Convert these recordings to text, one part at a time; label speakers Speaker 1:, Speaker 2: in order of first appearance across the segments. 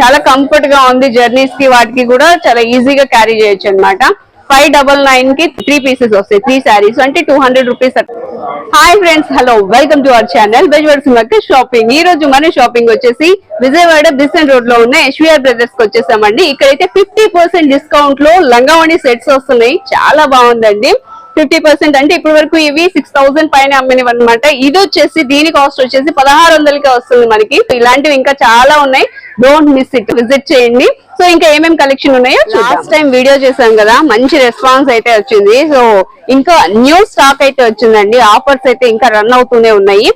Speaker 1: చాలా కంఫర్ట్గా ఉంది జర్నీస్కి వాటికి కూడా చాలా ఈజీగా క్యారీ చేయొచ్చు అనమాట ఫైవ్ డబల్ నైన్కి త్రీ పీసెస్ వస్తాయి త్రీ శారీస్ అంటే two hundred rupees hi friends hello welcome to our channel బెజ్వర్స్ మక్క షాపింగ్ ఈ రోజు మన షాపింగ్ వచ్చేసి విజయవాడ బిసెన్ రోడ్లో ఉన్న ఎస్విఆర్ బ్రదర్స్కి వచ్చేసామండి. ఇక్కడైతే ఫిఫ్టీ పర్సెంట్ డిస్కౌంట్లో లంగావణి సెట్స్ వస్తున్నాయి. చాలా బాగుందండి. ఫిఫ్టీ పర్సెంట్ అంటే ఇప్పటి వరకు ఇవి సిక్స్ థౌసండ్ పైన అమ్మినవి అనమాట ఇది వచ్చేసి దీని కాస్ట్ వచ్చేసి పదహారు వందలకి వస్తుంది మనకి. ఇలాంటివి ఇంకా చాలా ఉన్నాయి. డోంట్ మిస్ ఇట్ విజిట్ చేయండి. సో ఇంకా ఏమేమి కలెక్షన్ ఉన్నాయో లాస్ట్ టైం వీడియో చేశాం కదా మంచి రెస్పాన్స్ అయితే వచ్చింది. సో ఇంకా న్యూ స్టాక్ అయితే వచ్చిందండి. ఆఫర్స్ అయితే ఇంకా రన్ అవుతూనే ఉన్నాయి.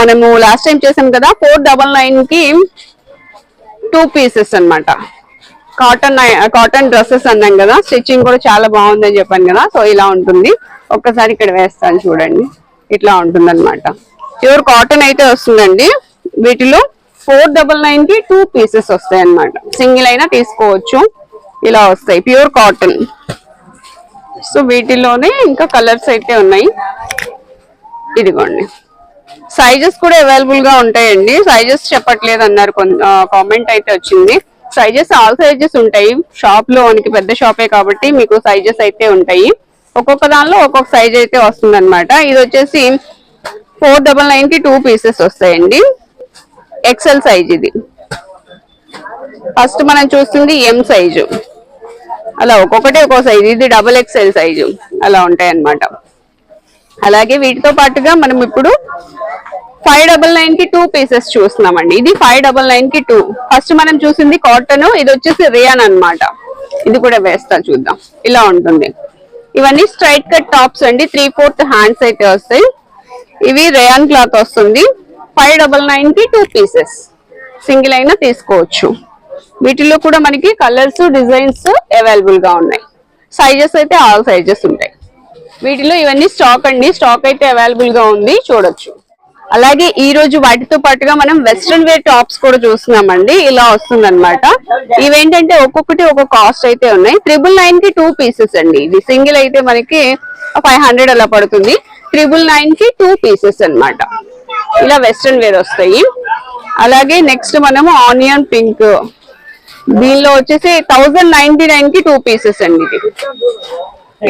Speaker 1: మనము లాస్ట్ టైం చేసాం కదా ఫోర్ డబల్ నైన్కి టూ పీసెస్ అన్నమాట. కాటన్ కాటన్ డ్రెస్సెస్ అన్నాం కదా స్టిచ్చింగ్ కూడా చాలా బాగుందని చెప్పాను కదా సో ఇలా ఉంటుంది. ఒక్కసారి ఇక్కడ వేస్తాను చూడండి. ఇట్లా ఉంటుంది అనమాట ప్యూర్ కాటన్ అయితే వస్తుందండి. వీటిలో ఫోర్ డబల్ నైన్కి టూ పీసెస్ వస్తాయి అనమాట సింగిల్ అయినా తీసుకోవచ్చు. ఇలా వస్తాయి. Pure cotton. సో వీటిలోనే ఇంకా కలర్స్ అయితే ఉన్నాయి. ఇదిగోండి. సైజెస్ కూడా అవైలబుల్గా ఉంటాయండి. సైజెస్ చెప్పట్లేదు అన్నారు కామెంట్ అయితే వచ్చింది. సైజెస్ ఆల్ సైజెస్ ఉంటాయి. షాప్లో మనకి పెద్ద షాపే కాబట్టి మీకు సైజెస్ అయితే ఉంటాయి. ఒక్కొక్క దానిలో ఒక్కొక్క సైజ్ అయితే వస్తుంది అనమాట ఇది వచ్చేసి ఫోర్ డబల్ నైన్కి టూ పీసెస్ వస్తాయండి. ఎక్సెల్ సైజ్ ఇది. ఫస్ట్ మనం చూస్తుంది ఎం సైజు అలా ఒక్కొక్కటి ఒక్కో సైజు ఇది డబల్ ఎక్స్ఎల్ సైజు అలా ఉంటాయి అనమాట అలాగే వీటితో పాటుగా మనం ఇప్పుడు ఫైవ్ డబల్ నైన్కి టూ పీసెస్ చూస్తున్నామండి. ఇది ఫైవ్ డబల్ నైన్కి టూ ఫస్ట్ మనం చూసింది కాటన్ ఇది వచ్చేసి రియాన్ అన్నమాట. ఇది కూడా వేస్తా చూద్దాం. ఇలా ఉంటుంది. ఇవన్నీ స్ట్రైట్ కట్ టాప్స్ అండి. త్రీ ఫోర్త్ హ్యాండ్స్ అయితే వస్తాయి. ఇవి రేయాన్ క్లాత్ వస్తుంది. ఫైవ్ డబల్ నైన్కి టూ పీసెస్ సింగిల్ అయినా తీసుకోవచ్చు. వీటిలో కూడా మనకి కలర్స్ డిజైన్స్ అవైలబుల్గా ఉన్నాయి. సైజెస్ అయితే ఆల్ సైజెస్ ఉంటాయి. వీటిలో ఇవన్నీ స్టాక్ అండి. స్టాక్ అయితే అవైలబుల్గా ఉంది. చూడొచ్చు. అలాగే ఈ రోజు వాటితో పాటుగా మనం వెస్ట్రన్ వేర్ టాప్స్ కూడా చూస్తున్నామండి. ఇలా వస్తుంది అనమాట ఇవేంటంటే ఒక్కొక్కటి ఒక్కొక్క కాస్ట్ అయితే ఉన్నాయి. త్రిబుల్ నైన్కి టూ పీసెస్ అండి. ఇది సింగిల్ అయితే మనకి ఫైవ్ హండ్రెడ్ అలా పడుతుంది. త్రిబుల్ నైన్కి టూ పీసెస్ అన్నమాట. ఇలా వెస్ట్రన్ వేర్ వస్తాయి. అలాగే నెక్స్ట్ మనము ఆనియన్ పింక్. దీనిలో వచ్చేసి థౌజండ్ నైన్టీ నైన్కి టూ పీసెస్ అండి ఇది.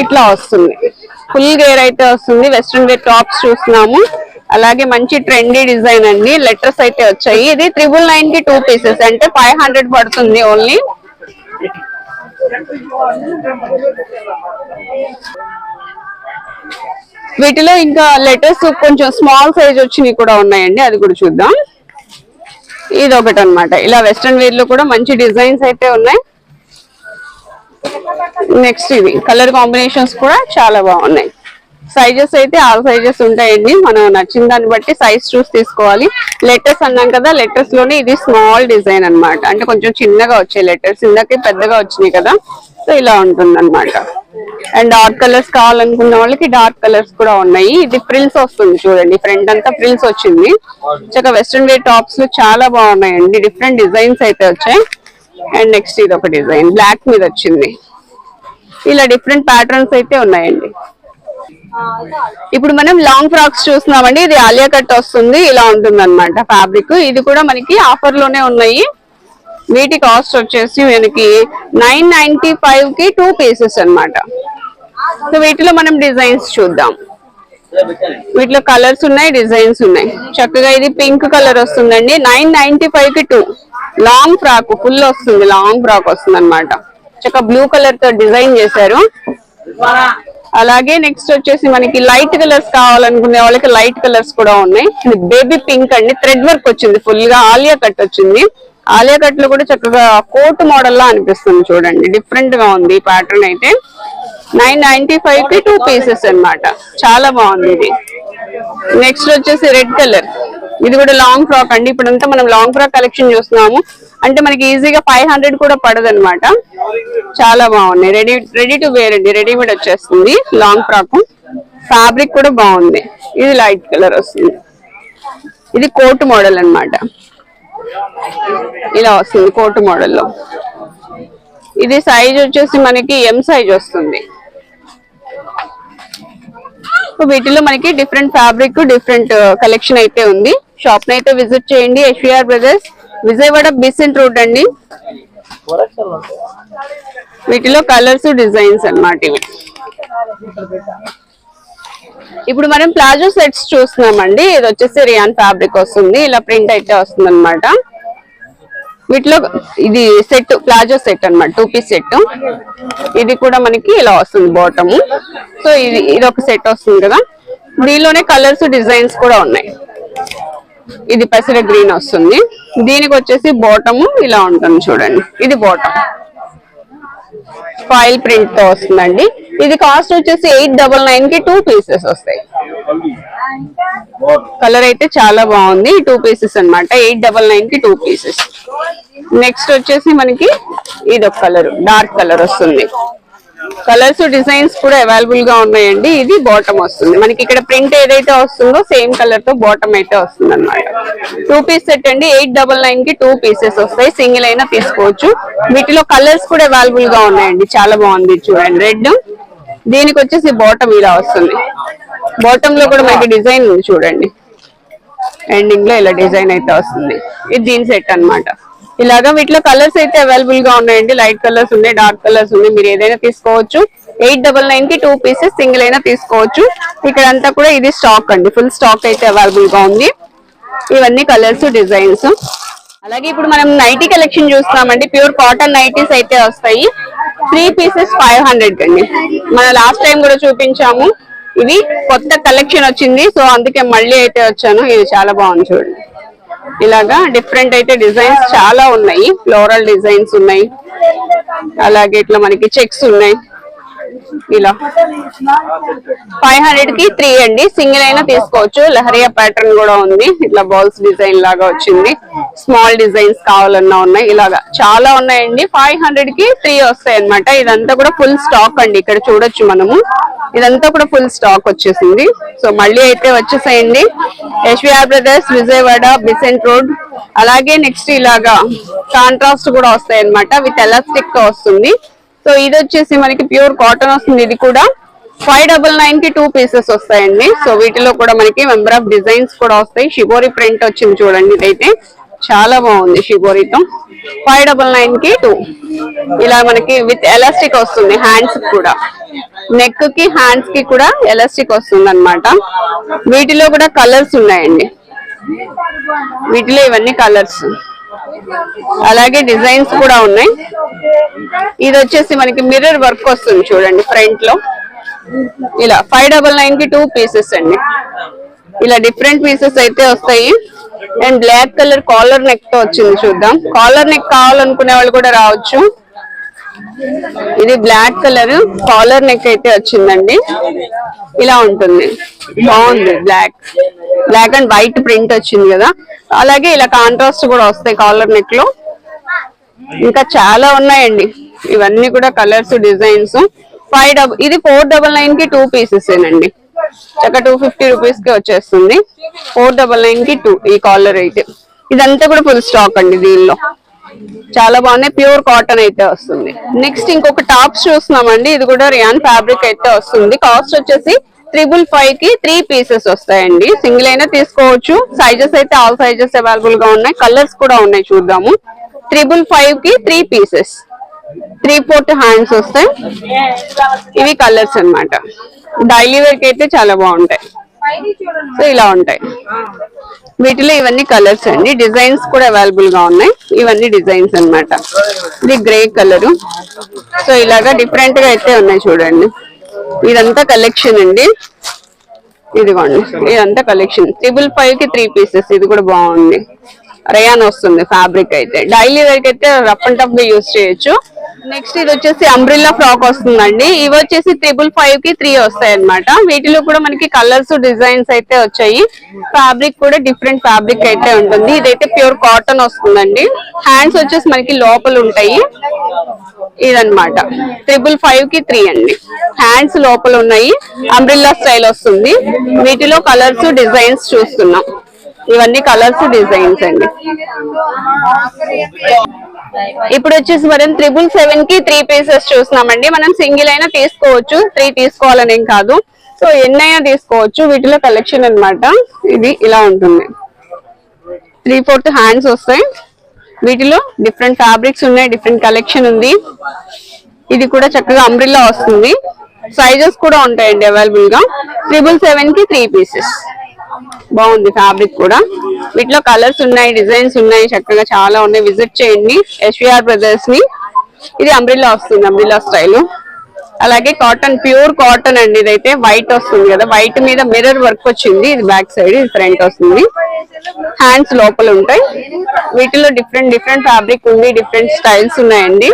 Speaker 1: ఇట్లా వస్తుంది. ఫుల్ గేర్ అయితే వస్తుంది. వెస్ట్రన్ వేర్ టాప్స్ చూస్తున్నాము. అలాగే మంచి ట్రెండీ డిజైన్ అండి. లెటర్స్ అయితే వచ్చాయి. ఇది త్రిబుల్ నైన్కి టూ పీసెస్ అంటే ఫైవ్ హండ్రెడ్ పడుతుంది ఓన్లీ వీటిలో ఇంకా లెటర్స్ కొంచెం స్మాల్ సైజ్ వచ్చినవి కూడా ఉన్నాయండి. అది కూడా చూద్దాం. ఇది ఒకటి అన్నమాట. ఇలా వెస్ట్రన్ వేర్లో కూడా మంచి డిజైన్స్ అయితే ఉన్నాయి. నెక్స్ట్ ఇవి. కలర్ కాంబినేషన్స్ కూడా చాలా బాగున్నాయి. సైజెస్ అయితే ఆల్ సైజెస్ ఉంటాయండి. మనం నచ్చిన దాన్ని బట్టి సైజ్ చూసి తీసుకోవాలి. లెటర్స్ అన్నాం కదా లెటర్స్లోనే ఇది స్మాల్ డిజైన్ అన్నమాట. అంటే కొంచెం చిన్నగా వచ్చాయి లెటర్స్ ఇందాకే పెద్దగా వచ్చినాయి కదా. సో ఇలా ఉంటుంది అనమాట అండ్ డార్క్ కలర్స్ కావాలనుకున్న వాళ్ళకి డార్క్ కలర్స్ కూడా ఉన్నాయి. ఇది ఫ్రిల్స్ వస్తుంది చూడండి. ఫ్రంట్ అంతా ఫ్రిల్స్ వచ్చింది. చక్కగా వెస్ట్రన్ వే టాప్స్లో చాలా బాగున్నాయండి. డిఫరెంట్ డిజైన్స్ అయితే వచ్చాయి. అండ్ నెక్స్ట్ ఇది ఒక డిజైన్ బ్లాక్ మీద వచ్చింది. ఇలా డిఫరెంట్ ప్యాటర్న్స్ అయితే ఉన్నాయండి. ఇప్పుడు మనం లాంగ్ ఫ్రాక్స్ చూస్తున్నామండి. ఇది ఆలియా కట్ వస్తుంది. ఇలా ఉంటుంది అనమాట ఫ్యాబ్రిక్ ఇది కూడా మనకి ఆఫర్లోనే ఉన్నాయి. వీటి కాస్ట్ వచ్చేసి మనకి నైన్ నైన్టీ ఫైవ్కి టూ పీసెస్ అన్నమాట. సో వీటిలో మనం డిజైన్స్ చూద్దాం. వీటిలో కలర్స్ ఉన్నాయి డిజైన్స్ ఉన్నాయి. చక్కగా ఇది పింక్ కలర్ వస్తుందండి. నైన్ నైన్టీ ఫైవ్కి టూ లాంగ్ ఫ్రాక్ ఫుల్ వస్తుంది. లాంగ్ ఫ్రాక్ వస్తుంది అనమాట చక్కగా బ్లూ కలర్తో డిజైన్ చేశారు. అలాగే నెక్స్ట్ వచ్చేసి మనకి లైట్ కలర్స్ కావాలనుకునే వాళ్ళకి లైట్ కలర్స్ కూడా ఉన్నాయి. ఇది బేబీ పింక్ అండి. థ్రెడ్ వర్క్ వచ్చింది ఫుల్గా. ఆలియా కట్ వచ్చింది. ఆలియా కట్లో కూడా చక్కగా కోట్ మోడల్ లా అనిపిస్తుంది చూడండి. డిఫరెంట్గా ఉంది ప్యాటర్న్ అయితే. నైన్ నైన్టీ ఫైవ్కి టూ పీసెస్ అన్నమాట. చాలా బాగుంది ఇది. నెక్స్ట్ వచ్చేసి రెడ్ కలర్ ఇది కూడా లాంగ్ ఫ్రాక్ అండి. ఇప్పుడంతా మనం లాంగ్ ఫ్రాక్ కలెక్షన్ చూస్తున్నాము. అంటే మనకి ఈజీగా ఫైవ్ హండ్రెడ్ కూడా పడదు అనమాట చాలా బాగున్నాయి. రెడీ రెడీ టు వేర్ అండి. రెడీమేడ్ వచ్చేస్తుంది. లాంగ్ ఫ్రాక్ ఫ్యాబ్రిక్ కూడా బాగుంది. ఇది లైట్ కలర్ వస్తుంది. ఇది కోట్ మోడల్ అన్నమాట. ఇలా వస్తుంది కోట్ మోడల్లో ఇది సైజ్ వచ్చేసి మనకి ఎం సైజ్ వస్తుంది. వీటిలో మనకి డిఫరెంట్ ఫ్యాబ్రిక్ డిఫరెంట్ కలెక్షన్ అయితే ఉంది. షాప్ అయితే విజిట్ చేయండి. SVR brothers Vijayawada Besant road అండి. వీటిలో కలర్స్ డిజైన్స్ అనమాట ఇవి. ఇప్పుడు మనం ప్లాజో సెట్స్ చూస్తున్నామండి. ఇది వచ్చేసి రియాన్ ఫ్యాబ్రిక్ వస్తుంది. ఇలా ప్రింట్ అయితే వస్తుంది అనమాట వీటిలో ఇది సెట్ ప్లాజో సెట్ అన్నమాట. Two piece set. ఇది కూడా మనకి ఇలా వస్తుంది బాటమ్ సో ఇది ఇది ఒక సెట్ వస్తుంది కదా. దీనిలోనే కలర్స్ డిజైన్స్ కూడా ఉన్నాయి. ఇది పెసర గ్రీన్ వస్తుంది. దీనికి వచ్చేసి బాటమ్ ఇలా ఉంటుంది చూడండి. ఇది బాటమ్ ఫైల్ ప్రింట్తో వస్తుందండి. ఇది కాస్ట్ వచ్చేసి ఎయిట్ డబల్ నైన్కి టూ పీసెస్ వస్తాయి. కలర్ అయితే చాలా బాగుంది. టూ పీసెస్ అన్నమాట. ఎయిట్ డబల్ నైన్కి టూ పీసెస్ నెక్స్ట్ వచ్చేసి మనకి ఇది ఒక కలర్ డార్క్ కలర్ వస్తుంది. కలర్స్ డిజైన్స్ కూడా అవైలబుల్గా ఉన్నాయండి. ఇది బాటమ్ వస్తుంది. మనకి ఇక్కడ ప్రింట్ ఏదైతే వస్తుందో సేమ్ కలర్తో బాటమ్ అయితే వస్తుంది అనమాట టూ పీస్ సెట్ అండి. ఎయిట్ డబల్ నైన్కి టూ పీసెస్ వస్తాయి. సింగిల్ అయినా తీసుకోవచ్చు. వీటిలో కలర్స్ కూడా అవైలబుల్గా ఉన్నాయండి. చాలా బాగుంది చూడండి. రెడ్ దీనికి వచ్చేసి బాటమ్ ఇలా వస్తుంది. బాటమ్లో కూడా మనకి డిజైన్ ఉంది చూడండి. ఎండింగ్లో ఇలా డిజైన్ అయితే వస్తుంది. ఇది దీని సెట్ అన్నమాట. ఇలాగా వీటిలో కలర్స్ అయితే అవైలబుల్గా ఉన్నాయండి. లైట్ కలర్స్ ఉన్నాయి డార్క్ కలర్స్ ఉన్నాయి. మీరు ఏదైనా తీసుకోవచ్చు. ఎయిట్ డబల్ నైన్కి టూ పీసెస్ సింగిల్ అయినా తీసుకోవచ్చు. ఇక్కడ అంతా కూడా ఇది స్టాక్ అండి. ఫుల్ స్టాక్ అయితే అవైలబుల్గా ఉంది. ఇవన్నీ కలర్స్ డిజైన్స్. అలాగే ఇప్పుడు మనం నైటీ కలెక్షన్ చూస్తున్నామండి. ప్యూర్ కాటన్ నైటీస్ అయితే వస్తాయి. త్రీ పీసెస్ ఫైవ్ హండ్రెడ్ అండి మన లాస్ట్ టైం కూడా చూపించాము. ఇది కొత్త కలెక్షన్ వచ్చింది. సో అందుకే మళ్ళీ అయితే వచ్చాను. ఇది చాలా బాగుంది చూడండి. ఇలాగా డిఫరెంట్ అయితే డిజైన్స్ చాలా ఉన్నాయి. ఫ్లోరల్ డిజైన్స్ ఉన్నాయి. అలాగే ఇట్లా మనకి చెక్స్ ఉన్నాయి. ఇలా. ఫైవ్ హండ్రెడ్కి త్రీ అండి. సింగిల్ అయినా తీసుకోవచ్చు. లహరియా ప్యాటర్న్ కూడా ఉంది. ఇట్లా బాల్స్ డిజైన్ లాగా వచ్చింది. స్మాల్ డిజైన్స్ కావాలన్నా ఉన్నాయి. ఇలాగా చాలా ఉన్నాయండి. ఫైవ్ హండ్రెడ్కి త్రీ వస్తాయి అనమాట ఇదంతా కూడా ఫుల్ స్టాక్ అండి. ఇక్కడ చూడొచ్చు మనము. ఇదంతా కూడా ఫుల్ స్టాక్ వచ్చేసింది. సో మళ్ళీ అయితే వచ్చేసాయండి. SVR brothers Vijayawada Besant road అలాగే నెక్స్ట్ ఇలాగా కాంట్రాస్ట్ కూడా వస్తాయి అనమాట విత్ ఎలాస్టిక్తో వస్తుంది. సో ఇది వచ్చేసి మనకి ప్యూర్ కాటన్ వస్తుంది ఇది కూడా. ఫైవ్ డబల్ నైన్కి టూ పీసెస్ వస్తాయండి. సో వీటిలో కూడా మనకి మెంబర్ ఆఫ్ డిజైన్స్ కూడా వస్తాయి. షిబోరి ప్రింట్ వచ్చింది చూడండి ఇదైతే. చాలా బాగుంది షిబోరితో ఫైవ్ డబల్ నైన్కి టూ ఇలా మనకి విత్ ఎలాస్టిక్ వస్తుంది హ్యాండ్స్ కూడా. నెక్కి హ్యాండ్స్కి కూడా ఎలాస్టిక్ వస్తుంది అనమాట వీటిలో కూడా కలర్స్ ఉన్నాయండి. వీటిలో ఇవన్నీ కలర్స్ అలాగే డిజైన్స్ కూడా ఉన్నాయి. ఇది వచ్చేసి మనకి మిర్రర్ వర్క్ వస్తుంది చూడండి ఫ్రంట్లో. ఇలా ఫైవ్ డబల్ నైన్కి టూ పీసెస్ అండి. ఇలా డిఫరెంట్ పీసెస్ అయితే వస్తాయి. అండ్ బ్లాక్ కలర్ కాలర్ నెక్తో వచ్చింది చూద్దాం. కాలర్ నెక్ కావాలనుకునే వాళ్ళు కూడా రావచ్చు. ఇది బ్లాక్ కలర్ కాలర్ నెక్ అయితే వచ్చిందండి. ఇలా ఉంటుంది. బాగుంది black black and white print వచ్చింది కదా. అలాగే ఇలా కాంట్రాస్ట్ కూడా వస్తాయి కాలర్ నెక్లో. ఇంకా చాలా ఉన్నాయండి. ఇవన్నీ కూడా కలర్స్ డిజైన్స్ ఫైవ్ డబల్ ఇది ఫోర్ డబల్ నైన్కి టూ పీసెస్ ఏనండి. చక్క టూ ఫిఫ్టీ రూపీస్కి వచ్చేస్తుంది. ఫోర్ డబల్ నైన్కి టూ ఈ కాలర్ అయితే. ఇదంతా కూడా ఫుల్ స్టాక్ అండి దీనిలో. చాలా బాగున్నాయి. ప్యూర్ కాటన్ అయితే వస్తుంది. నెక్స్ట్ ఇంకొక టాప్స్ చూస్తున్నామండి. ఇది కూడా రియాన్ ఫ్యాబ్రిక్ అయితే వస్తుంది. కాస్ట్ వచ్చేసి త్రిబుల్ ఫైవ్కి త్రీ పీసెస్ వస్తాయండి. సింగిల్ అయినా తీసుకోవచ్చు. సైజెస్ అయితే ఆల్ సైజెస్ అవైలబుల్గా ఉన్నాయి. కలర్స్ కూడా ఉన్నాయి చూద్దాము. త్రిబుల్ ఫైవ్కి three pieces three fourth hands వస్తాయి. ఇవి కలర్స్ అన్నమాట. డైలీ వేర్కి అయితే చాలా బాగుంటాయి. సో ఇలా ఉంటాయి. వీటిలో ఇవన్నీ కలర్స్ అండి. డిజైన్స్ కూడా అవైలబుల్గా ఉన్నాయి. ఇవన్నీ డిజైన్స్ అన్నమాట. ఇది గ్రే కలర్ సో ఇలాగా డిఫరెంట్గా అయితే ఉన్నాయి చూడండి. ఇదంతా కలెక్షన్ అండి. ఇదిగోండి ఇదంతా కలెక్షన్ ట్రిపుల్ ఫైవ్కి త్రీ పీసెస్ ఇది కూడా బాగుంది. రయాన్ వస్తుంది ఫ్యాబ్రిక్ అయితే. డైలీ వేర్ అయితే రఫ్ అండ్ టఫ్గా యూస్ చేయొచ్చు. నెక్స్ట్ ఇది వచ్చేసి అంబ్రిల్లా ఫ్రాక్ వస్తుందండి. ఇవి వచ్చేసి త్రిబుల్ ఫైవ్కి త్రీ వస్తాయి అనమాట వీటిలో కూడా మనకి కలర్స్ డిజైన్స్ అయితే వచ్చాయి. ఫ్యాబ్రిక్ కూడా డిఫరెంట్ ఫ్యాబ్రిక్ అయితే ఉంటుంది. ఇదైతే ప్యూర్ కాటన్ వస్తుందండి. హ్యాండ్స్ వచ్చేసి మనకి లోపల ఉంటాయి. ఇదన్నమాట. త్రిబుల్ ఫైవ్కి త్రీ అండి. హ్యాండ్స్ లోపల ఉన్నాయి. అంబ్రిల్లా స్టైల్ వస్తుంది. వీటిలో కలర్స్ డిజైన్స్ చూస్తున్నాం. ఇవన్నీ కలర్స్ డిజైన్స్ అండి. ఇప్పుడు వచ్చేసి మనం త్రిబుల్ సెవెన్కి త్రీ పీసెస్ చూస్తున్నామండి. మనం సింగిల్ అయినా తీసుకోవచ్చు. త్రీ తీసుకోవాలని ఏం కాదు. సో ఎన్నైనా తీసుకోవచ్చు. వీటిలో కలెక్షన్ అన్నమాట. ఇది ఇలా ఉంటుంది. త్రీ ఫోర్త్ హ్యాండ్స్ వస్తాయి. వీటిలో డిఫరెంట్ ఫ్యాబ్రిక్స్ ఉన్నాయి. డిఫరెంట్ కలెక్షన్ ఉంది. ఇది కూడా చక్కగా అంబ్రిల్లా వస్తుంది. సైజెస్ కూడా ఉంటాయండి అవైలబుల్గా. త్రిబుల్ సెవెన్కి త్రీ పీసెస్ బాగుంది ఫ్యాబ్రిక్ కూడా. వీటిలో కలర్స్ ఉన్నాయి డిజైన్స్ ఉన్నాయి చక్కగా చాలా ఉన్నాయి. విజిట్ చేయండి ఎస్విఆర్ బ్రదర్స్ని. ఇది అంబ్రిల్లా వస్తుంది అంబ్రిల్లా స్టైల్ అలాగే కాటన్ ప్యూర్ కాటన్ అండి ఇదైతే. వైట్ వస్తుంది కదా వైట్ మీద మిర్రర్ వర్క్ వచ్చింది. ఇది బ్యాక్ సైడ్ ఇది ఫ్రంట్ వస్తుంది. హ్యాండ్స్ లోపల ఉంటాయి. వీటిలో డిఫరెంట్ డిఫరెంట్ ఫ్యాబ్రిక్ ఉంది డిఫరెంట్ స్టైల్స్ ఉన్నాయండి.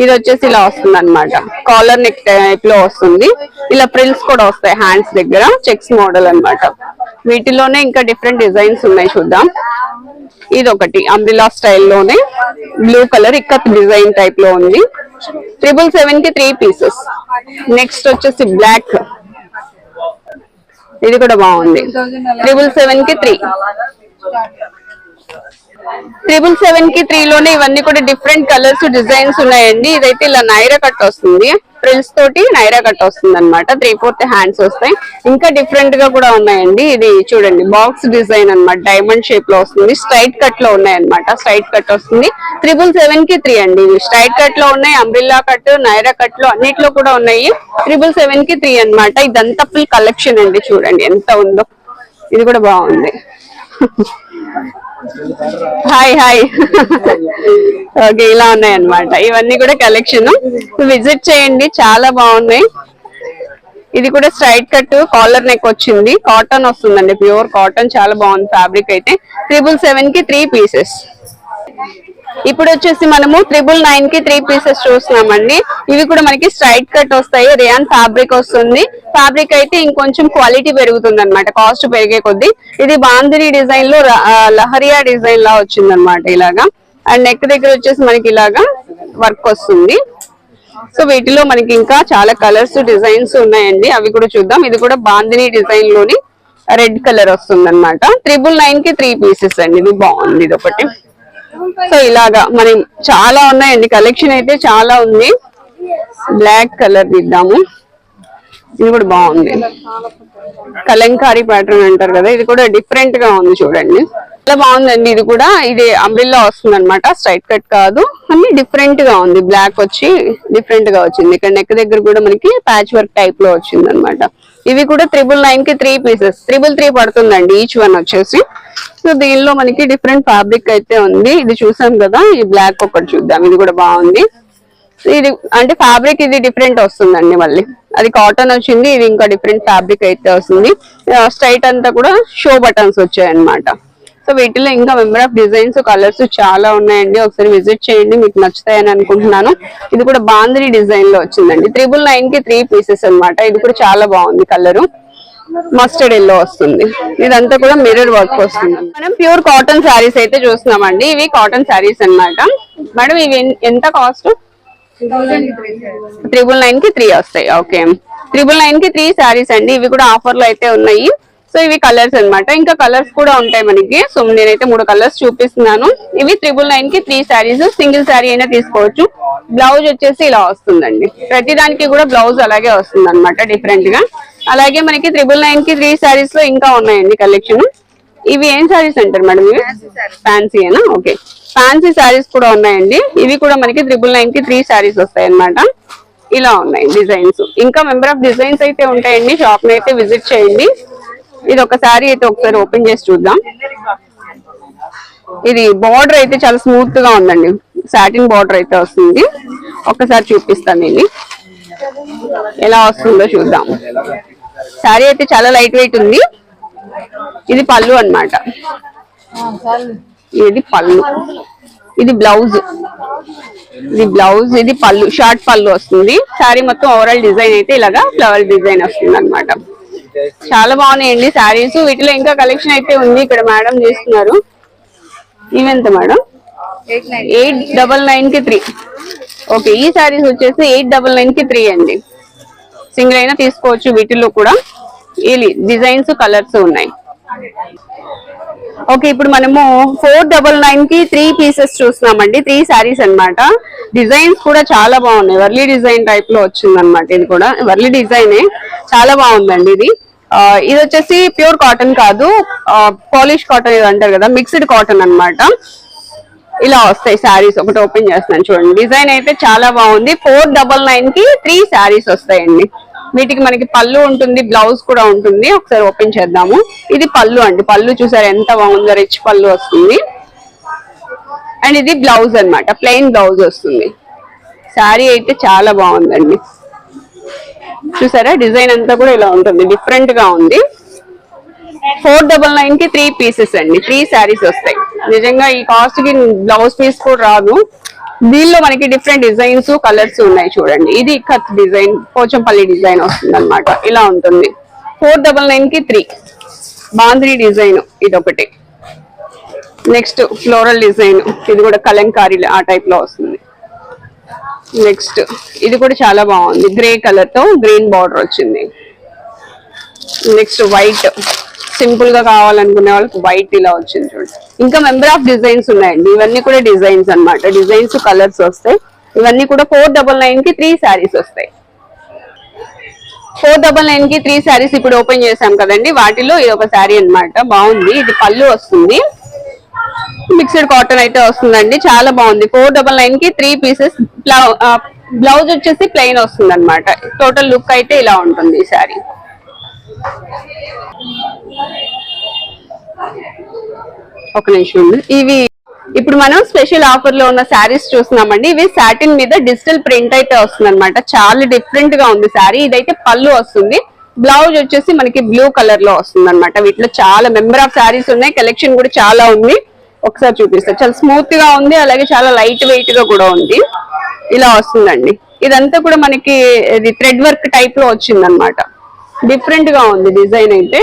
Speaker 1: ఇది వచ్చేసి ఇలా వస్తుంది అనమాట కాలర్ నెక్ టైప్లో వస్తుంది. ఇలా ప్రిల్స్ కూడా వస్తాయి హ్యాండ్స్ దగ్గర చెక్స్ మోడల్ అన్నమాట. వీటిలోనే ఇంకా డిఫరెంట్ డిజైన్స్ ఉన్నాయి చూద్దాం. ఇది ఒకటి అంబ్రిలా స్టైల్లోనే. బ్లూ కలర్ ఇక్కత్ డిజైన్ టైప్లో ఉంది. ట్రిపుల్ సెవెన్కి త్రీ పీసెస్ నెక్స్ట్ వచ్చేసి బ్లాక్ ఇది కూడా బాగుంది. ట్రిపుల్ సెవెన్కి త్రీ ట్రిపుల్ సెవెన్కి త్రీ లోనే ఇవన్నీ కూడా డిఫరెంట్ కలర్స్ డిజైన్స్ ఉన్నాయండి. ఇదైతే ఇలా నైరా కట్ వస్తుంది. ఫ్రిల్స్ తోటి నైరా కట్ వస్తుంది అనమాట త్రీ ఫోర్త్ హ్యాండ్స్ వస్తాయి. ఇంకా డిఫరెంట్గా కూడా ఉన్నాయండి. ఇది చూడండి బాక్స్ డిజైన్ అన్నమాట. డైమండ్ షేప్లో వస్తుంది. స్ట్రైట్ కట్లో ఉన్నాయి అనమాట స్ట్రైట్ కట్ వస్తుంది. ట్రిపుల్ సెవెన్కి త్రీ అండి. ఇవి స్ట్రైట్ కట్లో ఉన్నాయి అంబ్రిల్లా కట్ నైరా కట్లో అన్నిట్లో కూడా ఉన్నాయి. ట్రిపుల్ సెవెన్కి త్రీ అన్నమాట. ఇదంతా ఫుల్ కలెక్షన్ అండి చూడండి. ఎంత ఉందో. ఇది కూడా బాగుంది. హాయ్ హాయ్ ఓకే ఇలా ఉన్నాయి అనమాట ఇవన్నీ కూడా కలెక్షన్ విజిట్ చేయండి చాలా బాగున్నాయి. ఇది కూడా స్ట్రైట్ కట్ కాలర్ నెక్ వచ్చింది. కాటన్ వస్తుందండి ప్యూర్ కాటన్ చాలా బాగుంది ఫ్యాబ్రిక్ అయితే. ట్రిపుల్ సెవెన్కి త్రీ పీసెస్ ఇప్పుడు వచ్చేసి మనము ట్రిపుల్ నైన్కి త్రీ పీసెస్ చూస్తున్నామండి. ఇవి కూడా మనకి స్ట్రైట్ కట్ వస్తాయి. రియాన్ ఫ్యాబ్రిక్ వస్తుంది. ఫ్యాబ్రిక్ అయితే ఇంకొంచెం క్వాలిటీ పెరుగుతుంది అనమాట కాస్ట్ పెరిగే కొద్దీ. ఇది బాందిని డిజైన్లో లహరియా డిజైన్ లా వచ్చింది అనమాట ఇలాగా. అండ్ నెక్ దగ్గర వచ్చేసి మనకి ఇలాగా వర్క్ వస్తుంది. సో వీటిలో మనకి ఇంకా చాలా కలర్స్ డిజైన్స్ ఉన్నాయండి. అవి కూడా చూద్దాం. ఇది కూడా బాందిని డిజైన్లోని రెడ్ కలర్ వస్తుంది అనమాట త్రిబుల్ నైన్కి త్రీ పీసెస్ అండి. ఇది బాగుంది. ఇది ఒకటి. సో ఇలాగా మనం చాలా ఉన్నాయండి. కలెక్షన్ అయితే చాలా ఉంది. బ్లాక్ కలర్ ఇద్దాము ఇది కూడా బాగుంది. కలంకారీ ప్యాటర్న్ అంటారు కదా ఇది కూడా డిఫరెంట్గా ఉంది చూడండి. చాలా బాగుందండి. ఇది కూడా ఇది అంబ్రిల్లా వస్తుంది అనమాట స్ట్రైట్ కట్ కాదు. అన్ని డిఫరెంట్గా ఉంది. బ్లాక్ వచ్చి డిఫరెంట్గా వచ్చింది. ఇక్కడ నెక్ దగ్గర కూడా మనకి ప్యాచ్ వర్క్ టైప్లో వచ్చింది అనమాట ఇవి కూడా త్రిబుల్ నైన్కి త్రీ పీసెస్ త్రిబుల్ త్రీ పడుతుందండి ఈచ్ వన్ వచ్చేసి. సో దీనిలో మనకి డిఫరెంట్ ఫ్యాబ్రిక్ అయితే ఉంది. ఇది చూసాం కదా. ఈ బ్లాక్ ఒకటి చూద్దాం. ఇది కూడా బాగుంది. ఇది అంటే ఫ్యాబ్రిక్ ఇది డిఫరెంట్ వస్తుందండి మళ్ళీ. అది కాటన్ వచ్చింది. ఇది ఇంకా డిఫరెంట్ ఫ్యాబ్రిక్ అయితే వస్తుంది. స్ట్రైట్ అంతా కూడా షో బటన్స్ వచ్చాయన్నమాట. సో వీటిలో ఇంకా మెంబర్ ఆఫ్ డిజైన్స్ కలర్స్ చాలా ఉన్నాయండి. ఒకసారి విజిట్ చేయండి మీకు నచ్చుతాయని అనుకుంటున్నాను. ఇది కూడా బాంద్రీ డిజైన్లో వచ్చిందండి. త్రిబుల్ నైన్కి త్రీ పీసెస్ అన్నమాట. ఇది కూడా చాలా బాగుంది కలరు మస్టర్డ్ ఎల్లో వస్తుంది. ఇదంతా కూడా మిర్రర్ వర్క్ వస్తుంది. మనం ప్యూర్ కాటన్ శారీస్ అయితే చూస్తున్నామండి. ఇవి కాటన్ శారీస్ అన్నమాట. మేడం ఇవి ఎంత కాస్ట్ త్రిబుల్ నైన్కి త్రీ వస్తాయి. ఓకే త్రిబుల్ నైన్కి త్రీ శారీస్ అండి. ఇవి కూడా ఆఫర్లో అయితే ఉన్నాయి. సో ఇవి కలర్స్ అన్నమాట. ఇంకా కలర్స్ కూడా ఉంటాయి మనకి. సో నేనైతే మూడు కలర్స్ చూపిస్తున్నాను. ఇవి త్రిబుల్ నైన్కి త్రీ శారీస్ సింగిల్ శారీ అయినా తీసుకోవచ్చు. బ్లౌజ్ వచ్చేసి ఇలా వస్తుందండి. ప్రతి దానికి కూడా బ్లౌజ్ అలాగే వస్తుంది అనమాట డిఫరెంట్గా. అలాగే మనకి త్రిబుల్ నైన్కి త్రీ శారీస్లో ఇంకా ఉన్నాయండి కలెక్షన్ ఇవి ఏం శారీస్ అంటారు మేడం ఇవి? ఫ్యాన్సీనా ఓకే ఫ్యాన్సీ శారీస్ కూడా ఉన్నాయండి. ఇవి కూడా మనకి త్రిబుల్ నైన్కి త్రీ శారీస్ వస్తాయి అన్నమాట ఇలా ఉన్నాయి డిజైన్స్. ఇంకా మెంబర్ ఆఫ్ డిజైన్స్ అయితే ఉంటాయండి. షాప్ని అయితే విజిట్ చేయండి. ఇది ఒక శారీ అయితే ఒకసారి ఓపెన్ చేసి చూద్దాం. ఇది బార్డర్ అయితే చాలా స్మూత్గా ఉందండి. సాటిన్ బార్డర్ అయితే వస్తుంది. ఒక్కసారి చూపిస్తాను దీన్ని. ఎలా వస్తుందో చూద్దాం. శారీ అయితే చాలా లైట్ వెయిట్ ఉంది. ఇది పళ్ళు అన్నమాట. ఇది పళ్ళు. ఇది బ్లౌజ్. ఇది బ్లౌజ్ ఇది పళ్ళు షార్ట్ పళ్ళు వస్తుంది. శారీ మొత్తం ఓవరాల్ డిజైన్ అయితే ఇలాగా ఫ్లవర్ డిజైన్ వస్తుంది అనమాట చాలా బాగున్నాయండి శారీస్. వీటిలో ఇంకా కలెక్షన్ అయితే ఉంది ఇక్కడ మేడం చేస్తున్నారు. ఇవెంత మేడం? ఎయిట్ డబల్ నైన్కి త్రీ. ఓకే ఈ శారీస్ వచ్చేసి ఎయిట్ డబల్ నైన్కి త్రీ అండి. సింగిల్ అయినా తీసుకోవచ్చు వీటిలో కూడా. ఇది డిజైన్స్ కలర్స్ ఉన్నాయి. ఓకే ఇప్పుడు మనము ఫోర్ డబల్ నైన్కి త్రీ పీసెస్ చూస్తున్నామండి. త్రీ శారీస్ అనమాట డిజైన్స్ కూడా చాలా బాగున్నాయి. వర్లీ డిజైన్ టైప్లో వచ్చింది అనమాట ఇది కూడా. వర్లీ డిజైన్ చాలా బాగుందండి ఇది. ఇది వచ్చేసి ప్యూర్ కాటన్ కాదు. పాలిష్ కాటన్ ఇది అంటారు కదా మిక్స్డ్ కాటన్ అన్నమాట. ఇలా వస్తాయి శారీస్ ఒకటి ఓపెన్ చేస్తున్నాను చూడండి. డిజైన్ అయితే చాలా బాగుంది. ఫోర్ డబల్ నైన్కి త్రీ శారీస్ వస్తాయండి. వీటికి మనకి పళ్ళు ఉంటుంది బ్లౌజ్ కూడా ఉంటుంది. ఒకసారి ఓపెన్ చేద్దాము. ఇది పళ్ళు అండి. పళ్ళు చూసారు ఎంత బాగుందో రిచ్ పళ్ళు వస్తుంది. అండ్ ఇది బ్లౌజ్ అన్నమాట. ప్లెయిన్ బ్లౌజ్ వస్తుంది. శారీ అయితే చాలా బాగుందండి. చూసారా? డిజైన్ అంతా కూడా ఇలా ఉంటుంది. డిఫరెంట్గా ఉంది. ఫోర్ డబల్ నైన్కి త్రీ పీసెస్ అండి. త్రీ శారీస్ వస్తాయి. నిజంగా ఈ కాస్ట్కి బ్లౌజ్ పీస్ కూడా రాదు. దీనిలో మనకి డిఫరెంట్ డిజైన్స్ కలర్స్ ఉన్నాయి చూడండి. ఇది కత్ డిజైన్ పోచంపల్లి డిజైన్ వస్తుంది అనమాట ఇలా ఉంటుంది. ఫోర్ డబల్ నైన్కి త్రీ బాంద్రీ డిజైన్ ఇది ఒకటి నెక్స్ట్ ఫ్లోరల్ డిజైన్ ఇది కూడా కలంకారీ ఆ టైప్లో వస్తుంది. నెక్స్ట్ ఇది కూడా చాలా బాగుంది. గ్రే కలర్తో గ్రీన్ బార్డర్ వచ్చింది. నెక్స్ట్ వైట్ సింపుల్గా కావాలనుకునే వాళ్ళకి వైట్ ఇలా వచ్చింది చూడండి ఇంకా మెంబర్ ఆఫ్ డిజైన్స్ ఉన్నాయండి. ఇవన్నీ కూడా డిజైన్స్ అన్నమాట. డిజైన్స్ కలర్స్ వస్తాయి. ఇవన్నీ కూడా ఫోర్ డబల్ నైన్కి త్రీ శారీస్ వస్తాయి. ఫోర్ డబల్ నైన్కి త్రీ శారీస్ ఇప్పుడు ఓపెన్ చేసాం కదండి. వాటిలో ఇది ఒక శారీ అన్నమాట. బాగుంది. ఇది పళ్ళు వస్తుంది. మిక్స్డ్ కాటన్ అయితే వస్తుందండి. చాలా బాగుంది. ఫోర్ డబల్ నైన్కి త్రీ పీసెస్ బ్లౌజ్ వచ్చేసి ప్లెయిన్ వస్తుంది అనమాట టోటల్ లుక్ అయితే ఇలా ఉంటుంది ఈ శారీ ఒక నిమిషం ఇవి ఇప్పుడు మనం స్పెషల్ ఆఫర్లో ఉన్న శారీస్ చూస్తున్నామండి. ఇవి సాటిన్ మీద డిజిటల్ ప్రింట్ అయితే వస్తుంది అనమాట చాలా డిఫరెంట్గా ఉంది శారీ ఇదైతే పళ్ళు వస్తుంది. బ్లౌజ్ వచ్చేసి మనకి బ్లూ కలర్లో వస్తుంది అనమాట వీటిలో చాలా మెంబర్ ఆఫ్ శారీస్ ఉన్నాయి. కలెక్షన్ కూడా చాలా ఉంది. ఒకసారి చూపిస్తా. చాలా స్మూత్గా ఉంది. అలాగే చాలా లైట్ వెయిట్గా కూడా ఉంది. ఇలా వస్తుందండి. ఇదంతా కూడా మనకి ఇది థ్రెడ్ వర్క్ టైప్లో వచ్చింది అనమాట డిఫరెంట్గా ఉంది డిజైన్ అయితే.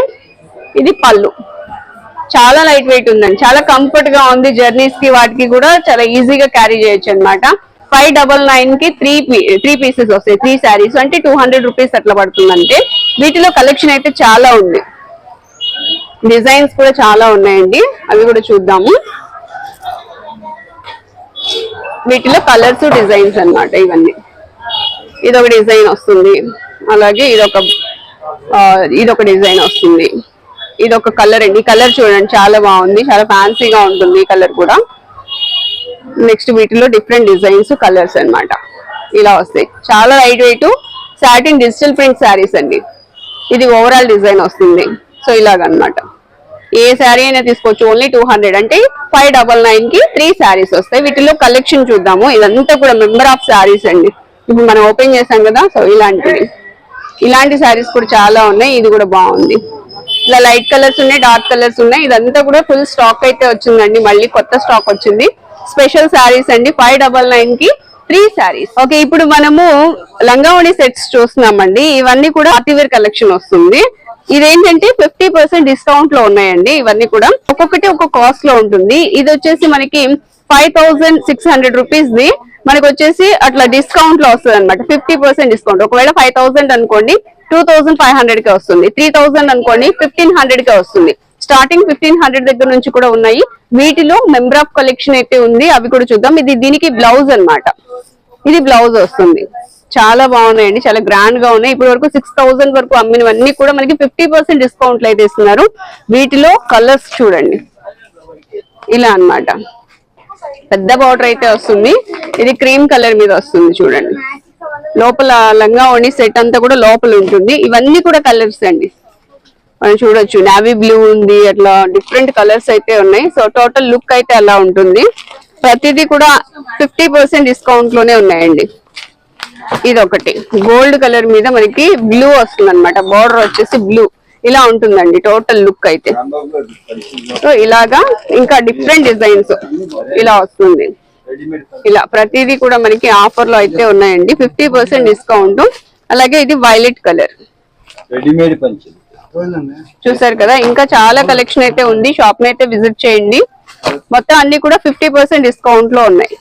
Speaker 1: ఇది పళ్ళు. చాలా లైట్ వెయిట్ ఉందండి. చాలా కంఫర్ట్గా ఉంది జర్నీస్కి వాటికి కూడా చాలా ఈజీగా క్యారీ చేయొచ్చు అనమాట ఫైవ్ డబల్ నైన్కి త్రీ త్రీ పీసెస్ వస్తాయి. త్రీ శారీస్ అంటే టూ హండ్రెడ్ రూపీస్ అట్లా పడుతుందంటే వీటిలో కలెక్షన్ అయితే చాలా ఉంది. డిజైన్స్ కూడా చాలా ఉన్నాయండి. అవి కూడా చూద్దాము. వీటిలో కలర్స్ డిజైన్స్ అనమాట ఇవన్నీ. ఇదొక డిజైన్ వస్తుంది. అలాగే ఇదొక ఇదొక డిజైన్ వస్తుంది. ఇదొక కలర్ అండి. కలర్ చూడండి చాలా బాగుంది. చాలా ఫ్యాన్సీగా ఉంటుంది ఈ కలర్ కూడా. నెక్స్ట్ వీటిలో డిఫరెంట్ డిజైన్స్ కలర్స్ అన్నమాట. ఇలా వస్తాయి. చాలా light weight satin digital print saris అండి. ఇది ఓవరాల్ డిజైన్ వస్తుంది. సో ఇలాగన్నమాట. ఏ శారీ అయినా తీసుకోవచ్చు. ఓన్లీ టూ హండ్రెడ్ అంటే ఫైవ్ డబల్ నైన్కి త్రీ శారీస్ వస్తాయి. వీటిలో కలెక్షన్ చూద్దాము. ఇదంతా కూడా మెంబర్ ఆఫ్ శారీస్ అండి. ఇప్పుడు మనం ఓపెన్ చేసాం కదా సో ఇలాంటివి. ఇలాంటి శారీస్ కూడా చాలా ఉన్నాయి. ఇది కూడా బాగుంది. ఇలా లైట్ కలర్స్ ఉన్నాయి డార్క్ కలర్స్ ఉన్నాయి. ఇదంతా కూడా ఫుల్ స్టాక్ అయితే వచ్చిందండి. మళ్ళీ కొత్త స్టాక్ వచ్చింది. స్పెషల్ శారీస్ అండి. ఫైవ్ డబల్ నైన్కి త్రీ శారీస్. ఓకే ఇప్పుడు మనము లంగావణి సెట్స్ చూస్తున్నామండి. ఇవన్నీ కూడా అతివేర్ కలెక్షన్ వస్తుంది. ఇదేంటంటే ఫిఫ్టీ పర్సెంట్ డిస్కౌంట్లో ఉన్నాయండి ఇవన్నీ కూడా. ఒక్కొక్కటి ఒక్కొక్క కాస్ట్లో ఉంటుంది. ఇది వచ్చేసి మనకి five thousand six hundred rupees the. మనకు వచ్చేసి అట్లా డిస్కౌంట్లో వస్తుంది అనమాట ఫిఫ్టీ పర్సెంట్ డిస్కౌంట్. ఒకవేళ ఫైవ్ థౌసండ్ అనుకోండి టూ థౌసండ్ ఫైవ్ హండ్రెడ్ కే వస్తుంది. త్రీ థౌసండ్ అనుకోండి ఫిఫ్టీన్ హండ్రెడ్ కే వస్తుంది. స్టార్టింగ్ ఫిఫ్టీన్ హండ్రెడ్ దగ్గర నుంచి కూడా ఉన్నాయి. వీటిలో మెంబర్ ఆఫ్ కలెక్షన్ అయితే ఉంది. అవి కూడా చూద్దాం. ఇది దీనికి బ్లౌజ్ అన్నమాట. ఇది బ్లౌజ్ వస్తుంది. చాలా బాగున్నాయండి. చాలా గ్రాండ్గా ఉన్నాయి. ఇప్పటి వరకు సిక్స్ థౌసండ్ వరకు అమ్మినవన్నీ కూడా మనకి ఫిఫ్టీ పర్సెంట్ డిస్కౌంట్ అయితే ఇస్తున్నారు. వీటిలో కలర్స్ చూడండి. ఇలా అన్నమాట. పెద్ద బార్డర్ అయితే వస్తుంది. ఇది క్రీమ్ కలర్ మీద వస్తుంది చూడండి. లోపల లంగా ఓణి సెట్ అంతా కూడా లోపల ఉంటుంది. ఇవన్నీ కూడా కలర్స్ అండి. మనం చూడొచ్చు. నావీ బ్లూ ఉంది అట్లా డిఫరెంట్ కలర్స్ అయితే ఉన్నాయి. సో టోటల్ లుక్ అయితే అలా ఉంటుంది. ప్రతిదీ కూడా ఫిఫ్టీ పర్సెంట్ డిస్కౌంట్లోనే ఉన్నాయండి. ఇది ఒకటి గోల్డ్ కలర్ మీద మనకి బ్లూ వస్తుంది అనమాట బార్డర్ వచ్చేసి బ్లూ ఇలా ఉంటుందండి టోటల్ లుక్ అయితే. సో ఇలాగా ఇంకా డిఫరెంట్ డిజైన్స్ ఇలా వస్తుంది. ఇలా ప్రతిదీ కూడా మనకి ఆఫర్లో అయితే ఉన్నాయండి. Fifty percent discount. అలాగే ఇది వైలెట్ కలర్
Speaker 2: రెడీమేడ్
Speaker 1: చూసారు కదా ఇంకా చాలా కలెక్షన్ అయితే ఉంది. షాప్ని అయితే విజిట్ చేయండి. మొత్తం అన్ని కూడా ఫిఫ్టీ పర్సెంట్ డిస్కౌంట్లో ఉన్నాయి.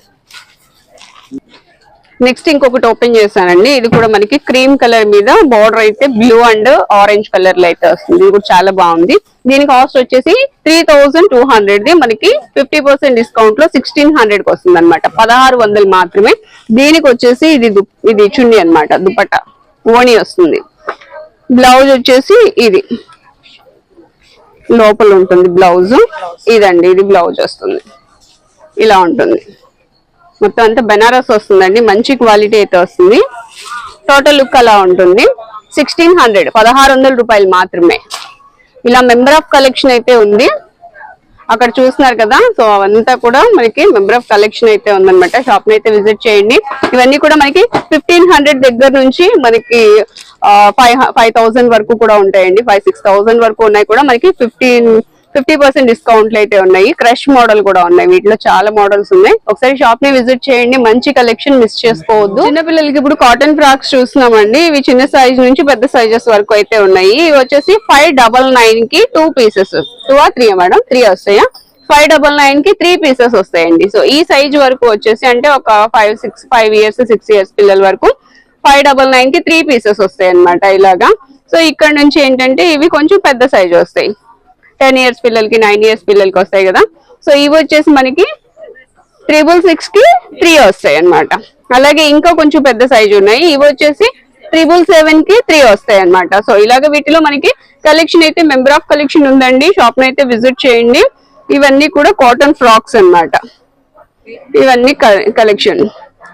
Speaker 1: నెక్స్ట్ ఇంకొకటి ఓపెన్ చేశానండి. ఇది కూడా మనకి క్రీమ్ కలర్ మీద బార్డర్ అయితే బ్లూ అండ్ ఆరెంజ్ కలర్లో అయితే వస్తుంది. ఇది కూడా చాలా బాగుంది. దీని కాస్ట్ వచ్చేసి త్రీ థౌసండ్ టూ హండ్రెడ్ ది మనకి ఫిఫ్టీ పర్సెంట్ డిస్కౌంట్లో సిక్స్టీన్ హండ్రెడ్కి వస్తుంది అనమాట పదహారు వందలు మాత్రమే. దీనికి వచ్చేసి ఇది ఇది చున్నీ అన్నమాట దుపట్ట. ఓణి వస్తుంది. బ్లౌజ్ వచ్చేసి ఇది. లోపల ఉంటుంది బ్లౌజ్. ఇదండి ఇది బ్లౌజ్ వస్తుంది. ఇలా ఉంటుంది. మొత్తం అంతా బెనారస్ వస్తుందండి. మంచి క్వాలిటీ అయితే వస్తుంది. టోటల్ లుక్ అలా ఉంటుంది. సిక్స్టీన్ హండ్రెడ్ పదహారు వందల రూపాయలు మాత్రమే. ఇలా మెంబర్ ఆఫ్ కలెక్షన్ అయితే ఉంది. అక్కడ చూస్తున్నారు కదా సో అవంతా కూడా మనకి మెంబర్ ఆఫ్ కలెక్షన్ అయితే ఉందనమాట షాప్ని అయితే విజిట్ చేయండి. ఇవన్నీ కూడా మనకి ఫిఫ్టీన్ హండ్రెడ్ దగ్గర నుంచి మనకి ఫైవ్ ఫైవ్ థౌసండ్ వరకు కూడా ఉంటాయండి. ఫైవ్ సిక్స్ థౌసండ్ వరకు ఉన్నాయి కూడా మనకి ఫిఫ్టీన్ ఫిఫ్టీ పర్సెంట్ డిస్కౌంట్లు అయితే ఉన్నాయి. క్రష్ మోడల్ కూడా ఉన్నాయి. వీటిలో చాలా మోడల్స్ ఉన్నాయి. ఒకసారి షాప్ని విజిట్ చేయండి. మంచి కలెక్షన్ మిస్ చేసుకోవద్దు. చిన్నపిల్లలకి ఇప్పుడు కాటన్ ఫ్రాక్స్ చూస్తున్నామండి. ఇవి చిన్న సైజ్ నుంచి పెద్ద సైజెస్ వరకు అయితే ఉన్నాయి. ఇవి వచ్చేసి ఫైవ్ డబల్ నైన్కి టూ పీసెస్ టూ ఆ త్రీ మేడం త్రీ వస్తాయా? ఫైవ్ డబల్ నైన్కి త్రీ పీసెస్ వస్తాయండి. సో ఈ సైజ్ వరకు వచ్చేసి అంటే ఒక five six five years six years పిల్లల వరకు ఫైవ్ డబల్ నైన్కి త్రీ పీసెస్ వస్తాయి అనమాట ఇలాగా. సో ఇక్కడ నుంచి ఏంటంటే ఇవి కొంచెం పెద్ద సైజ్ వస్తాయి. టెన్ ఇయర్స్ పిల్లలకి నైన్ ఇయర్స్ పిల్లలకి వస్తాయి కదా. సో ఇవి వచ్చేసి మనకి ట్రిపుల్ సిక్స్కి త్రీ వస్తాయి అన్నమాట. అలాగే ఇంకా కొంచెం పెద్ద సైజు ఉన్నాయి. ఇవి వచ్చేసి ట్రిపుల్ సెవెన్కి త్రీ వస్తాయి అన్నమాట. సో ఇలాగ వీటిలో మనకి కలెక్షన్ అయితే మెంబర్ ఆఫ్ కలెక్షన్ ఉందండి. షాప్ అయితే విజిట్ చేయండి. ఇవన్నీ కూడా కాటన్ ఫ్రాక్స్ అన్నమాట. ఇవన్నీ కలెక్షన్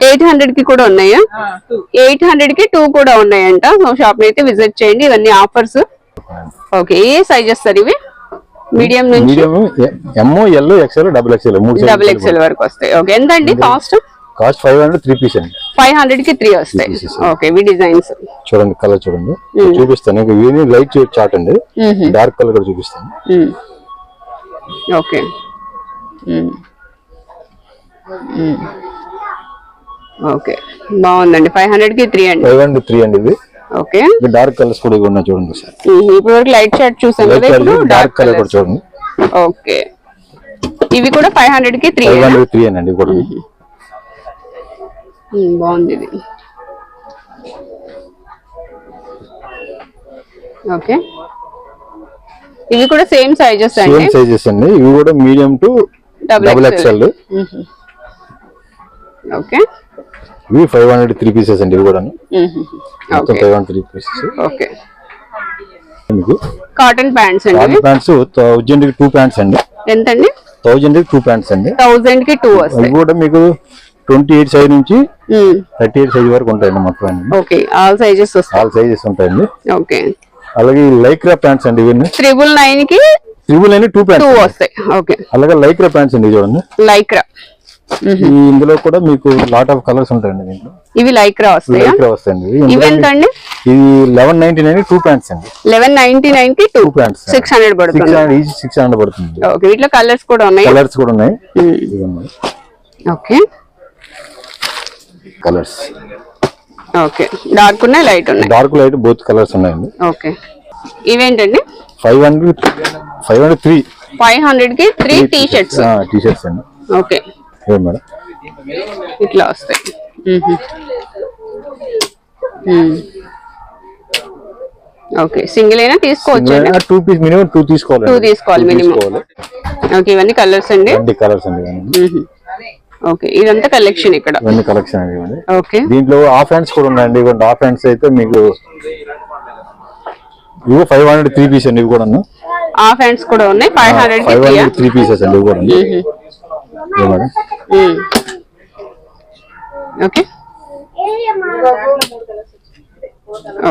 Speaker 1: ఎయిట్ హండ్రెడ్కి కూడా ఉన్నాయా? ఎయిట్ హండ్రెడ్కి టూ కూడా ఉన్నాయంట. సో షాప్ అయితే విజిట్ చేయండి. ఇవన్నీ ఆఫర్స్ ఓకే ఏ సైజెస్ సార్ ఇవి? మీడియం నుంచి?
Speaker 3: Medium M L XL double XL మూడు
Speaker 1: డబుల్ ఎక్స్ఎల్ వరకు వస్తాయి. ఓకే ఎంత అండి cost
Speaker 3: cost five hundred three piece అండి.
Speaker 1: ఫైవ్ హండ్రెడ్కి త్రీ వస్తాయి. ఓకే ఇవి డిజైన్స్
Speaker 3: చూడండి కలర్ చూడండి. చూపిస్తాను. ఇంకా ఇవి లైట్ చార్ట్ అండి. డార్క్ కలర్ కూడా చూపిస్తాను.
Speaker 1: ఓకే ఓకే బాగుందండి. ఫైవ్ హండ్రెడ్కి త్రీ అండి.
Speaker 3: ఫైవ్ హండ్రెడ్ త్రీ అండి ఇది.
Speaker 1: ఓకే.
Speaker 3: డార్క్ కలర్స్ కూడా ఉన్నాయి చూడండి సార్.
Speaker 1: ఇప్పుడు వరకు లైట్ షర్ట్ చూసాం కదా ఇప్పుడు
Speaker 3: డార్క్ కలర్ కూడా చూడండి.
Speaker 1: ఓకే. ఇవి కూడా ఫైవ్ హండ్రెడ్కి త్రీ
Speaker 3: త్రీ అండి కూడా.
Speaker 1: బాగుంది ఇది. ఓకే. ఇవి కూడా సేమ్ సైజెస్ అండి?
Speaker 3: సేమ్ సైజెస్ అండి. ఇవి కూడా medium to double. XL
Speaker 1: okay.
Speaker 3: ఇవి ఫైవ్ హండ్రెడ్ త్రీ పీసెస్ అండి ఇవి కూడా మొత్తం five hundred three pieces
Speaker 1: okay.
Speaker 3: మీకు
Speaker 1: కాటన్ ప్యాంట్స్ అండి
Speaker 3: కాటన్ ప్యాంట్స్ థౌజండ్కి టూ ప్యాంట్స్ అండి.
Speaker 1: ఎంత అండి
Speaker 3: థౌజండ్కి టూ ప్యాంట్స్ అండి.
Speaker 1: థౌజండ్కి టూ
Speaker 3: ఇవి కూడా మీకు ట్వంటీ ఎయిట్ సైజ్ నుంచి థర్టీ ఎయిట్ సైజ్ వరకు ఉంటాయండి మొత్తం
Speaker 1: okay. All sizes
Speaker 3: all sizes ఉంటాయండి.
Speaker 1: ఓకే.
Speaker 3: అలాగే లైక్రా ప్యాంట్స్ అండి ఇవన్నీ.
Speaker 1: త్రిబుల్ నైన్కి
Speaker 3: ట్రిబుల్ అని టూ ప్యాంట్స్
Speaker 1: వస్తాయి. ఓకే.
Speaker 3: అలాగే లైక్రా ప్యాంట్స్ అండి చూడండి.
Speaker 1: లైక్రా
Speaker 3: ఇందులో కూడా మీకు లాట్ ఆఫ్ కలర్స్ ఉంటాయండి దీంట్లో.
Speaker 1: ఇవి లైక్రా వస్తాయా?
Speaker 3: లైక్రా వస్తాయండి. ఇవి.
Speaker 1: ఎంత అండి
Speaker 3: ఇది eleven ninety nine two pants అండి.
Speaker 1: లెవెన్ నైన్టీ నైన్కి టూ
Speaker 3: ప్యాంట్స్
Speaker 1: సిక్స్ హండ్రెడ్ పడుతుంది.
Speaker 3: సిక్స్ హండ్రెడ్ పడుతుంది.
Speaker 1: ఓకే వీటిలో కలర్స్ కూడా ఉన్నాయి.
Speaker 3: కలర్స్ కూడా ఉన్నాయి.
Speaker 1: ఓకే.
Speaker 3: కలర్స్
Speaker 1: ఓకే డార్క్ ఉన్నాయి లైట్ ఉన్నాయి.
Speaker 3: డార్క్ లైట్ బోత్ కలర్స్ ఉన్నాయండి.
Speaker 1: Okay. ఇవేంటండి?
Speaker 3: Five hundred five hundred three
Speaker 1: five హండ్రెడ్కి three T shirts
Speaker 3: T shirts అండి.
Speaker 1: ఓకే.
Speaker 3: మేడం
Speaker 1: ఇట్లా వస్తాయి. ఓకే సింగిల్ అయినా తీసుకోవచ్చు
Speaker 3: టూ పీస్ మినిమం టూ తీసుకోవాలి.
Speaker 1: ఓకే ఇవన్నీ కలర్స్ అండి?
Speaker 3: కలర్స్ అండి.
Speaker 1: ఓకే ఇదంతా కలెక్షన్ ఇక్కడ.
Speaker 3: ఇవన్నీ కలెక్షన్ అండి
Speaker 1: ఓకే.
Speaker 3: దీంట్లో హాఫ్ హ్యాండ్స్ కూడా ఉన్నాయండి. ఇవ్వండి హాఫ్ హ్యాండ్స్ అయితే మీకు ఇవి ఫైవ్ హండ్రెడ్ త్రీ పీస్ అండి ఇవి కూడా
Speaker 1: హాఫ్ హ్యాండ్స్ కూడా ఉన్నాయి. Five hundred
Speaker 3: five hundred three pieces అండి ఇవి కూడా
Speaker 1: ఓకే.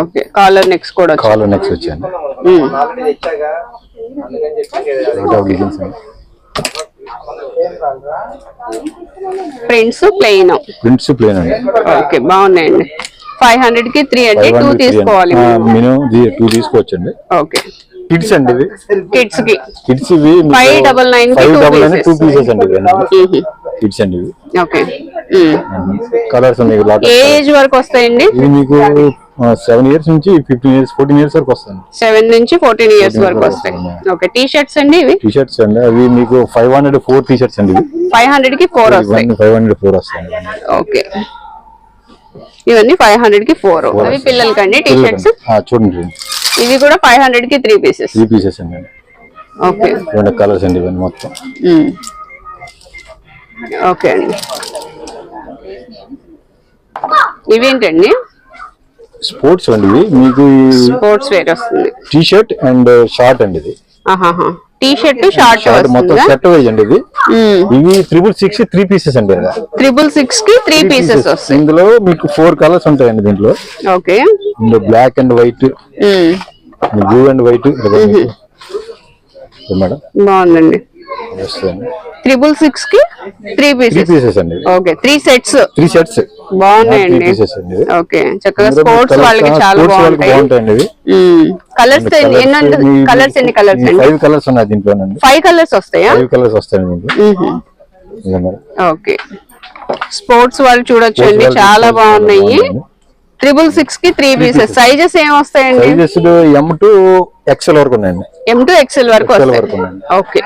Speaker 1: ఓకే. కాలర్ నెక్స్ట్ కూడా
Speaker 3: కాలర్ డిజైన్స్ అండి
Speaker 1: ప్రింట్స్ ప్లెయిన్.
Speaker 3: ప్రింట్స్ ప్లేన్ అండి.
Speaker 1: ఓకే బాగున్నాయండి. ఫైవ్ హండ్రెడ్కి త్రీ అంటే టూ తీసుకోవాలి.
Speaker 3: మినిమం టూ తీసుకోవచ్చండి.
Speaker 1: ఓకే.
Speaker 3: కిడ్స్ అండి ఇవి.
Speaker 1: కిడ్స్కి.
Speaker 3: కిడ్స్ ఇవి
Speaker 1: double nine కి
Speaker 3: five double nine two. Pieces అండి ఇవి కిడ్స్ అండి ఇవి.
Speaker 1: ఓకే.
Speaker 3: కలర్స్ ఉన్నాయి
Speaker 1: ఏ ఏజ్ వరకు వస్తాయండి?
Speaker 3: ఇవి మీకు సెవెన్ ఇయర్స్ నుంచి ఫిఫ్టీన్ ఇయర్స్ ఫోర్టీన్ ఇయర్స్ వరకు వస్తాయి
Speaker 1: సెవెన్ నుంచి ఫోర్టీన్ ఇయర్స్ వరకు వస్తాయి. ఓకే టీ షర్ట్స్ అండి ఇవి?
Speaker 3: టీ షర్ట్స్ అండి. అవి మీకు five hundred four T shirts అండి
Speaker 1: ఫైవ్ హండ్రెడ్కి ఫోర్ వస్తాయి.
Speaker 3: ఫైవ్ హండ్రెడ్ ఫోర్ వస్తాయి
Speaker 1: ఓకే ఇవన్నీ ఫైవ్ హండ్రెడ్కి ఫోర్ అవి పిల్లలకండి టీ షర్ట్స్
Speaker 3: చూడండి.
Speaker 1: ఇవి కూడా ఫైవ్ హండ్రెడ్కి త్రీ పీసెస్
Speaker 3: త్రీ పీసెస్ అండి.
Speaker 1: ఓకే
Speaker 3: ఇవన్నీ కలర్స్ అండి ఇవన్నీ మొత్తం.
Speaker 1: ఓకే అండి. ఇవేంటండి
Speaker 3: స్పోర్ట్స్ అండి ఇవి. మీకు
Speaker 1: స్పోర్ట్స్ వేర్ వస్తుంది.
Speaker 3: టీ షర్ట్ అండ్ షార్ట్ అండి ఇది.
Speaker 1: టీ షర్ట్ షార్ట్
Speaker 3: మొత్తం సెట్ వైజ్ అండి ఇది. ఇవి త్రిబుల్ సిక్స్ త్రీ పీసెస్ అండి.
Speaker 1: త్రిబుల్ సిక్స్కి త్రీ పీసెస్. వస్తాయి.
Speaker 3: ఇందులో మీకు ఫోర్ కలర్స్ ఉంటాయండి దీంట్లో.
Speaker 1: ఓకే
Speaker 3: ఇందులో black and white blue and white madam.
Speaker 1: బాగుందండి. త్రిబుల్ సిక్స్కి త్రీ పీసెస్
Speaker 3: పీసెస్ అండి.
Speaker 1: Okay three sets
Speaker 3: three three
Speaker 1: బాగున్నాయండి. ఓకే చక్కగా స్పోర్ట్స్ వాళ్ళకి చాలా బాగుంటాయి. కలర్స్ ఎన్ని కలర్స్ ఎన్ని కలర్స్
Speaker 3: ఫైవ్ కలర్స్ ఉన్నాయి దీంట్లోనండి.
Speaker 1: ఫైవ్ కలర్స్ వస్తాయా?
Speaker 3: ఫైవ్ కలర్స్ దీంట్లో.
Speaker 1: ఓకే స్పోర్ట్స్ వాళ్ళు చూడొచ్చు అండి. చాలా బాగున్నాయి. ట్రిపుల్ సిక్స్కి త్రీ పీసెస్ సైజెస్ ఏం వస్తాయండి?
Speaker 3: సైజెస్ ఎం టు ఎక్సెల్ వరకు ఉన్నాయండి.
Speaker 1: ఎం టు ఎక్సెల్ వరకు వస్తాయి. ఓకే